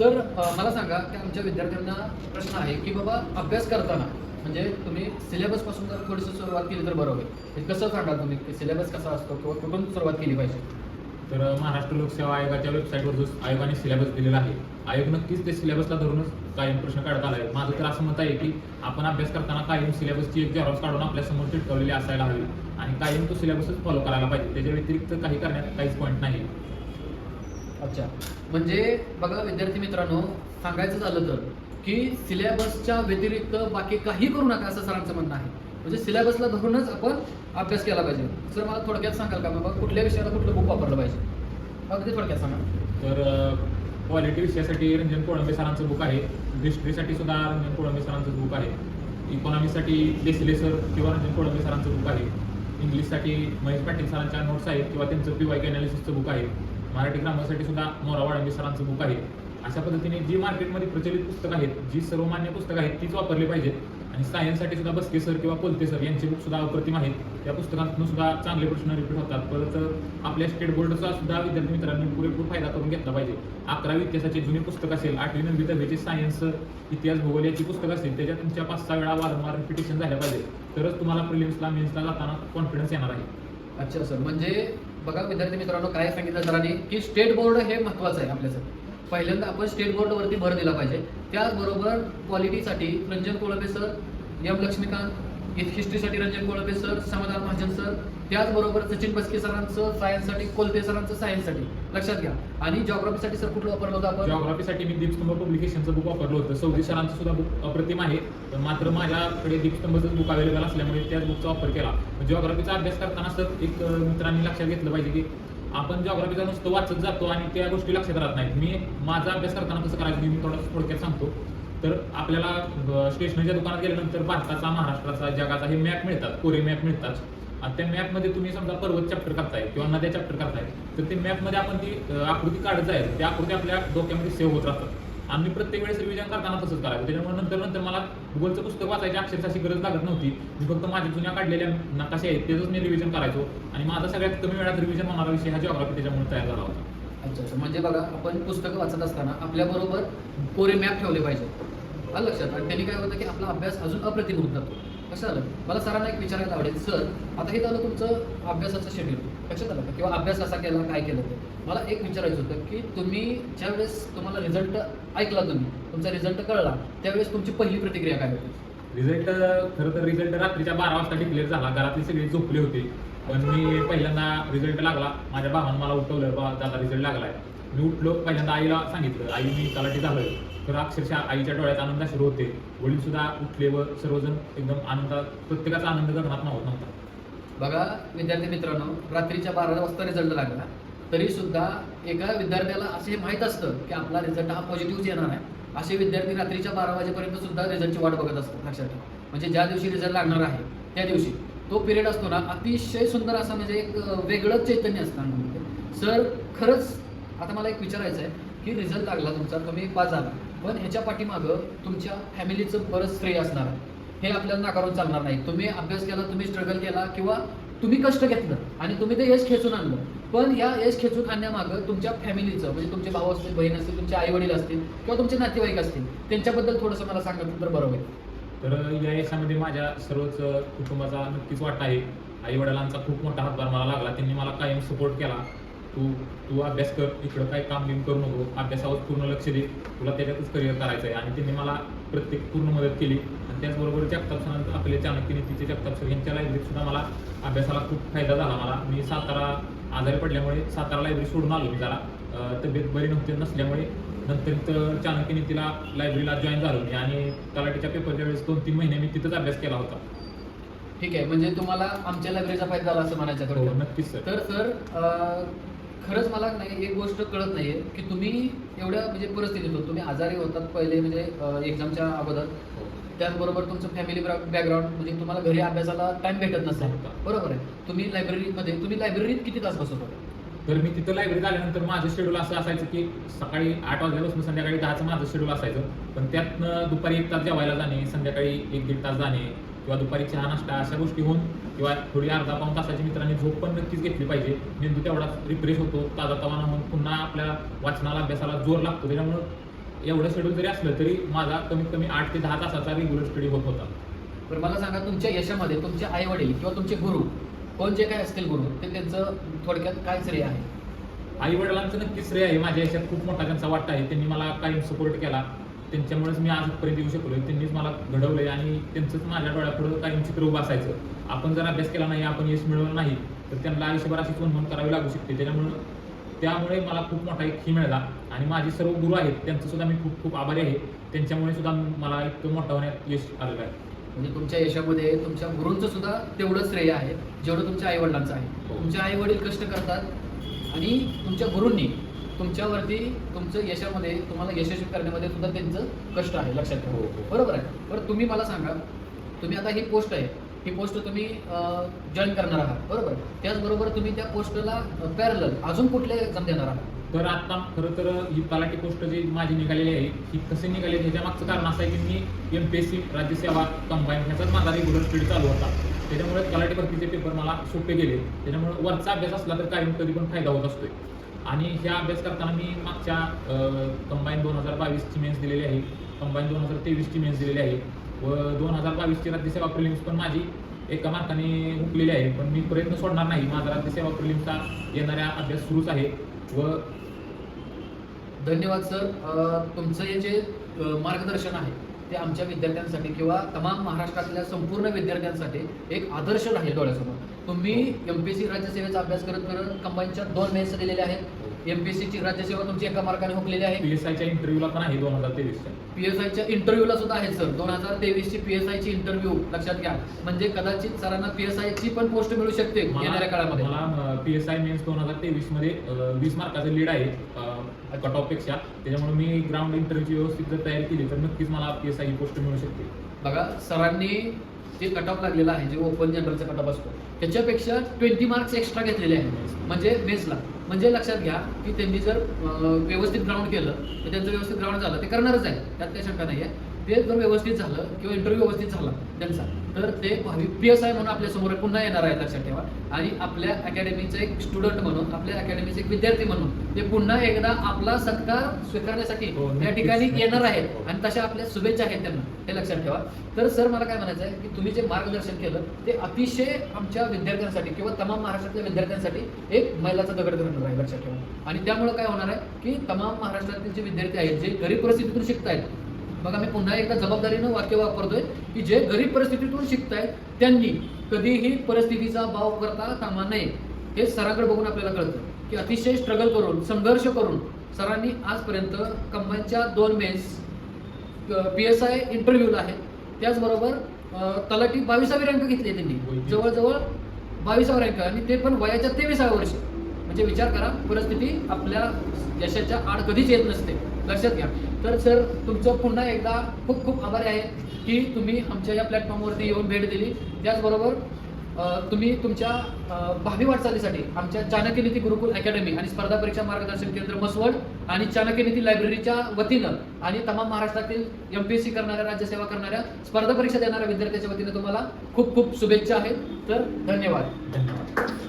Sir मला सांगा की आमच्या विद्यार्थ्यांना प्रश्न आहे की बाबा अभ्यास करताना म्हणजे तुम्ही सिलेबसपासून जर थोडीशी सुरुवात केली तर बरं होईल हे कसं सांगाल तुम्ही की सिलेबस कसा असतो किंवा कुठून सुरुवात केली पाहिजे? तर महाराष्ट्र लोकसेवा आयोगाच्या वेबसाईटवर जो आयोगाने सिलेबस दिलेला आहे आयोग नक्कीच ते सिलेबसला धरूनच कायम प्रश्न काढत आला आहे. माझं तर असं मत आहे की आपण अभ्यास करताना कायम सिलेबसची एक झेरॉक्स काढून आपल्यासमोर चिटकवलेली असायला हवी. आणि कायम तो सिलेबसच फॉलो करायला पाहिजे. त्याच्या व्यतिरिक्त काही करण्यात काहीच पॉईंट नाही अच्छा. म्हणजे बघा विद्यार्थी मित्रांनो सांगायचं झालं तर की सिलेबसच्या व्यतिरिक्त बाकी काही करू नका असं सरांचं म्हणणं आहे. म्हणजे सिलेबसला धरूनच आपण अभ्यास केला पाहिजे. सर मला थोडक्यात सांगाल का बाबा कुठल्या विषयाला कुठलं बुक वापरलं पाहिजे? अगदी थोडक्यात सांगा. तर क्वालिटी विषयासाठी रंजन कोळंबे सरांचं बुक आहे. हिस्ट्रीसाठी सुद्धा रंजन कोळंबे सरांचं बुक आहे. इकॉनॉमीसाठी देसले सर किंवा रंजन कोळंबे सरांचं बुक आहे. इंग्लिशसाठी महेश पाटील सरांच्या नोट्स आहेत किंवा त्यांचं पी वाय अनालिसिसचं बुक आहे. मराठी ग्रामरसाठी सुद्धा मोरा वाळंबे सरांचं बुक आहे. अशा पद्धतीने जी मार्केटमध्ये प्रचलित पुस्तकं आहेत जी सर्वमान्य पुस्तकं आहेत तीच वापरली पाहिजेत. आणि सायन्ससाठी सुद्धा बस्के सर किंवा कोलते सर यांचे बुक सुद्धा अप्रतिम आहेत त्या पुस्तकातून सुद्धा चांगले प्रश्न रिपीट होतात. परत आपल्या स्टेट बोर्डचा सुद्धा विद्यार्थी मित्रांनी पुरेपूर फायदा करून घेतला पाहिजे. अकरावी इतिहासाचे जुने पुस्तक असेल आठवी नववी दहावीचे सायन्स इतिहास भूगोल याची पुस्तकं असतील त्याच्यात तुमच्या पाच सहा वेळा वारंवार रिपिटेशन झाल्या पाहिजे तरच तुम्हाला प्रिलिम्सला मेन्सला जाताना कॉन्फिडन्स येणार आहे. अच्छा सर म्हणजे बघा विद्यार्थी मित्रांनो काय सांगितलं सरांनी की स्टेट बोर्ड हे महत्वाचं आहे आपल्यासाठी. पहिल्यांदा आपण स्टेट बोर्डवरती भर दिला पाहिजे. त्याचबरोबर क्वालिटीसाठी रंजन कोळंबे सर एम लक्ष्मीकांत हिस्ट्रीसाठी रंजन कोळंबे सर समाधान महाजन सर त्याचबरोबर सचिन बसके सरांचं सायन्ससाठी कोलते सरांचं सायन्ससाठी लक्षात घ्या. आणि जॉग्राफीसाठी सर कुठलं वापरलं होतं आपण? जॉग्राफीसाठी मी दीपस्तंभ पब्लिकेशनचं बुक वापरलं होतं. सौदी सरांचं सुद्धा बुक अप्रतिम आहे. पण मात्र माझ्याकडे दीपस्तंभचं बुक अवेलेबल असल्यामुळे त्याच बुकचा वापर केला. जॉग्राफीचा अभ्यास करताना सर एक मित्रांनी लक्षात घेतलं पाहिजे की आपण जॉग्राफीचा नुसतं वाचत जातो आणि त्या गोष्टी लक्षात राहत नाहीत. मी माझा अभ्यास करताना कसं करायचं मी थोडं थोडक्यात सांगतो. तर आपल्याला स्टेशनरीच्या दुकानात गेल्यानंतर भारताचा महाराष्ट्राचा जगाचा हे मॅप मिळतात कोरे मॅप मिळतात. आणि त्या मॅपमध्ये तुम्ही समजा पर्वत चॅप्टर करताय किंवा नद्या चॅप्टर करताय तर ते मॅपमध्ये आपण ती आकृती काढत जायचं. त्या आकृती आपल्या डोक्यामध्ये सेव्ह होत राहतात. आम्ही प्रत्येक वेळेस रिव्हिजन करताना तसंच करायचं. त्याच्यामुळे नंतर नंतर मला गुगलचं पुस्तक वाचायची अक्षरशः गरज लागत नव्हती. मी फक्त माझ्या जुन्या काढलेल्या नकाशे आहेत त्याचंच मी रिव्हिजन करायचो. आणि माझा सगळ्यात कमी वेळात रिव्हिजन होणारा विषय हा जॉग्राफी त्याच्यामुळे तयार झाला होता. अच्छा अच्छा म्हणजे बघा आपण पुस्तकं वाचत असताना आपल्याबरोबर कोरे मॅप ठेवले पाहिजे. आलं लक्षात. आणि त्यांनी काय होतं की आपला अभ्यास अजून अप्रतिम होत जातो. कसं झालं? मला सरांना एक विचारायला आवडेल. सर आता हे झालं तुमचं अभ्यासाचं शेड्यूल लक्षात आलं का? किंवा अभ्यास कसा केला काय केलं ते? मला एक विचारायचं होतं की तुम्ही ज्यावेळेस तुम्हाला रिझल्ट ऐकला तुम्ही तुमचा रिझल्ट कळला त्यावेळेस तुमची पहिली प्रतिक्रिया काय होती? रिझल्ट खरं तर रिझल्ट रात्रीच्या बारा वाजता डिक्लेअर झाला. घरातली सगळी झोपली होती. पण मी पहिल्यांदा रिझल्ट लागला. माझ्या भावानं मला उठवलं बा दादा रिझल्ट लागलाय. मी उठलो पहिल्यांदा आईला सांगितलं आई मी तलाठी झालोय. तर अक्षरशः आईच्या डोळ्यात आनंद सुरू होते. वडील सुद्धा उठले व सर्वजण एकदम आनंदात प्रत्येकाचा आनंद करणार मावत नव्हता. बघा विद्यार्थी मित्रांनो रात्रीच्या बारा वाजता रिझल्ट लागला. तरी सुद्धा एका विद्यार्थ्याला असे माहीत असतं की आपला रिझल्ट हा पॉझिटिव्ह येणार आहे. असे विद्यार्थी रात्रीच्या बारा वाजेपर्यंत सुद्धा रिझल्टची वाट बघत असतात लक्षात ठेवा. म्हणजे ज्या दिवशी रिझल्ट लागणार आहे त्या दिवशी. तो पिरियड असतो ना अतिशय सुंदर असा म्हणजे एक वेगळंच चैतन्य असतं सर खरंच आता मला एक विचारायचं आहे की रिझल्ट लागला तुमचा तुम्ही पाच झाला पण ह्याच्या पाठीमागं तुमच्या फॅमिलीचं बरंच श्रेय असणार. आहे हे आपल्याला नाकारून चालणार नाही. तुम्ही अभ्यास केला तुम्ही स्ट्रगल केला किंवा तुम्ही कष्ट घेतलं आणि तुम्ही ते यश खेचून आणलं. पण या यश खेचून आणण्यामागं तुमच्या फॅमिलीचं म्हणजे तुमचे भाऊ असतील बहीण असतील तुमचे आई वडील असतील किंवा तुमचे नातेवाईक असतील त्यांच्याबद्दल थोडंसं मला सांगा तर बरं होईल. तर या यशामध्ये माझ्या सर्वच कुटुंबाचा नक्कीच वाटा आहे. आई वडिलांचा खूप मोठा हातभार मला लागला. त्यांनी मला कायम सपोर्ट केला. तू तू अभ्यास कर. इकडं काय काम बिम करू नको. अभ्यासावर पूर्ण लक्ष दे. तुला त्याच्यातच करिअर करायचं आहे. आणि त्यांनी मला प्रत्येक पूर्ण मदत केली. आणि त्याचबरोबर जगताप सरांचं आपले चाणक्य नीतीचे जगताप सर यांच्या लायब्ररीत सुद्धा मला अभ्यासाला खूप फायदा झाला मला. मी सातारा आजारी पडल्यामुळे सातारा लायब्ररी सोडून आलो मी जरा. तब्येत बरी नव्हती नसल्यामुळे नंतर इथं चाणक्य नीतीला लायब्ररीला जॉईन झालो आणि तलाठीच्या पेपरच्या वेळेस दोन तीन महिने मी तिथंच अभ्यास केला होता. ठीक आहे म्हणजे तुम्हाला आमच्या लायब्ररीचा फायदा झाला असं म्हणायचं हो थोडक्यात. नक्कीच सर. तर सर अं, खरंच मला नाही एक गोष्ट कळत नाहीये की तुम्ही एवढ्या म्हणजे परिस्थितीत होत. तुम्ही आजारी होतात पहिले म्हणजे एक्झामच्या अगोदर. हो. त्याचबरोबर तुमचं फॅमिली बॅकग्राऊंड म्हणजे तुम्हाला घरी अभ्यासाला टाइम भेटत नसेल. बरोबर आहे. तुम्ही लायब्ररीमध्ये तुम्ही लायब्ररीत किती तास बसत होते? तर मी तिथं लायब्ररीत आल्यानंतर माझं शेड्यूल असं असायचं की सकाळी आठ वाजल्यापासून संध्याकाळी दहाचं माझं शेड्यूल असायचं. पण त्यातनं दुपारी एक तास जेवायला जाणे संध्याकाळी एक दीड तास जाणे किंवा दुपारी चहा नाश्ता अशा गोष्टी होऊन किंवा थोडी अर्धा पाऊन तासाची मित्रांनी झोप पण नक्कीच घेतली पाहिजे. मेंदू तेवढा रिफ्रेश होतो ताजा तवाना होऊन पुन्हा आपल्या वाचनाला अभ्यासाला जोर लागतो. त्याच्यामुळं एवढं शेड्यूल जरी असलं तरी माझा कमीत कमी आठ ते दहा तासाचा रेग्युलर स्टडी होत होता. तर मला सांगा तुमच्या यशामध्ये तुमचे आई वडील किंवा तुमचे गुरु पण जे काय असतील गुरु ते त्यांचं थोडक्यात काय श्रेय आहे? आई वडिलांचं नक्कीच श्रेय आहे. माझ्या याच्यात खूप मोठा त्यांचा वाटा आहे. त्यांनी मला कायम सपोर्ट केला. त्यांच्यामुळेच मी आजपर्यंत येऊ शकलो त्यांनीच मला घडवलंय आणि त्यांचंच माझ्या डोळ्यापुढं कायम चित्र उभं असायचं. आपण जर अभ्यास केला नाही आपण यश मिळवलं नाही तर त्यांना आयुष्यभर अशीच वणवण करावी लागू शकते. त्याच्यामुळं त्यामुळे मला खूप मोठा एक ही मिळाला. आणि माझे सर्व गुरु आहेत त्यांचं सुद्धा मी खूप खूप आभारी आहे. त्यांच्यामुळे सुद्धा मला इतकं मोठं होण्यात यश आलेलं आहे. म्हणजे तुमच्या यशामध्ये तुमच्या गुरूंचं सुद्धा तेवढं श्रेय आहे जेवढं तुमच्या आई वडिलांचं आहे. हो. तुमचे आई वडील कष्ट करतात आणि तुमच्या गुरूंनी तुमच्यावरती तुमचं यशामध्ये तुम्हाला यशस्वी करण्यामध्ये सुद्धा त्यांचं कष्ट आहे लक्षात हो, ठेवा. हो. बरोबर आहे. बरं तुम्ही मला सांगा तुम्ही आता ही पोस्ट आहे ही पोस्ट तुम्ही जॉईन करणार आहात. बरोबर. त्याचबरोबर तुम्ही त्या पोस्टला पॅरल अजून कुठले एक्झाम देणार आहात? तर आता खरं तर ही तलाठी पोस्ट जी माझी निघालेली आहे ही कशी निघाली ह्याच्या मागचं कारण असं आहे की मी एम पी एस सी राज्यसेवा कंबाईन ह्याचाच माझा रेग्युलर स्पीड चालू होता. त्याच्यामुळे तलाठी भरतीचे पेपर मला सोपे गेले. त्याच्यामुळे वरचा अभ्यास असला तर कायम कधी पण फायदा होत असतोय. आणि ह्या अभ्यास करताना मी मागच्या कंबाईन दोन हजार बावीसची मेन्स दिलेली आहे. कंबाईन दोन हजार तेवीसची मेन्स दिलेली आहे. व दोन हजार बावीसची राज्यसेवा प्रिलिम्स पण माझी एका मार्काने हुकलेली आहे. पण मी प्रयत्न सोडणार नाही. माझा राज्यसेवा प्रिलिम्सचा येणाऱ्या अभ्यास सुरूच आहे. व धन्यवाद सर. तुमचं हे जे मार्गदर्शन आहे ते आमच्या विद्यार्थ्यांसाठी किंवा तमाम महाराष्ट्रातल्या संपूर्ण विद्यार्थ्यांसाठी एक आदर्श राहील डोळ्यासमोर. तुम्ही एम पी सी राज्यसेवेचा अभ्यास करत करत कंबाईनच्या दोन मेन्स दिलेल्या आहेत. एम पी एस सीची राज्यसेवा तुमची एका मार्काने हुकलेली आहे. पी एस आयच्या इंटरव्ह्यूला पण आहे दोन हजार तेवीसच्या पी एस आयच्या इंटरव्ह्यूला सुद्धा आहे सर दोन हजार तेवीसची पी एस आयची इंटरव्ह्यू लक्षात घ्या. म्हणजे कदाचित सरांना पी एस आयची पण पोस्ट मिळू शकते येणाऱ्या काळामध्ये. मला पी एस आय मेन्स दोन हजार तेवीसमध्ये वीस मार्काचं लीड आहे कट ऑफपेक्षा त्याच्यामुळे मी ग्राउंड इंटरव्ह्यूची व्यवस्थित जर तयारी केली तर नक्कीच मला पी एस आय ही पोस्ट मिळू शकते. बघा सरांनी जे कट ऑफ लागलेला आहे जे ओपन जनरलचा कट ऑफ असतो त्याच्यापेक्षा ट्वेंटी मार्क्स एक्स्ट्रा घेतलेले आहेत. म्हणजे बेसला म्हणजे लक्षात घ्या की त्यांनी जर व्यवस्थित ग्राउंड केलं तर त्यांचं व्यवस्थित ग्राउंड झालं ते करणारच आहे त्यात काही शंका नाही आहे ते जर व्यवस्थित झालं किंवा इंटरव्ह्यू व्यवस्थित झाला त्यांचा तर ते भावी पी एस आय म्हणून आपल्यासमोर पुन्हा येणार आहेत लक्षात ठेवा. आणि आपल्या अकॅडमीचं एक स्टुडंट म्हणून आपल्या अकॅडमीचे एक विद्यार्थी म्हणून ते पुन्हा एकदा आपला सत्कार स्वीकारण्यासाठी हो, या ठिकाणी. येणार आहेत. आणि तशा आपल्या शुभेच्छा आहेत त्यांना हे लक्षात ठेवा. तर सर मला काय म्हणायचं आहे की तुम्ही जे मार्गदर्शन केलं ते अतिशय आमच्या विद्यार्थ्यांसाठी किंवा तमाम महाराष्ट्रातल्या विद्यार्थ्यांसाठी एक मैलाचा दगड ठरणार आहे लक्षात ठेवा. आणि त्यामुळे काय होणार आहे की तमाम महाराष्ट्रातील जे विद्यार्थी आहेत जे गरीब परिस्थितीतून शिकतायत बघा मी पुन्हा एकदा जबाबदारीनं वाक्य वापरतोय की जे गरीब परिस्थितीतून शिकतायत त्यांनी कधीही परिस्थितीचा भाव करता कामा नये. हे सरांकडे बघून आपल्याला कळतं की अतिशय स्ट्रगल करून संघर्ष करून सरांनी आजपर्यंत कंबाईनच्या दोन मेन्स पी एस आय इंटरव्ह्यूला आहे त्याचबरोबर तलाठी बावीसावी रँक घेतली त्यांनी. जवळजवळ बावीसावा रँक आणि ते पण वयाच्या तेविसाव्या वर्षी. म्हणजे विचार करा परिस्थिती आपल्या यशाच्या आड कधीच येत नसते. लक्षात घ्या. तर सर तुमचं पुन्हा एकदा खूप खूप आभारी आहे की तुम्ही आमच्या या प्लॅटफॉर्मवरती येऊन भेट दिली. त्याचबरोबर तुम्ही तुमच्या भावी वाटचालीसाठी आमच्या चाणक्यनीती गुरुकुल अकॅडमी आणि स्पर्धा परीक्षा मार्गदर्शन केंद्र मसवड आणि चाणक्यनीती लायब्ररीच्या वतीनं आणि तमाम महाराष्ट्रातील एम पी एस सी करणाऱ्या राज्यसेवा करणाऱ्या स्पर्धा परीक्षा देणाऱ्या विद्यार्थ्यांच्या वतीनं तुम्हाला खूप खूप शुभेच्छा आहेत. तर धन्यवाद. धन्यवाद.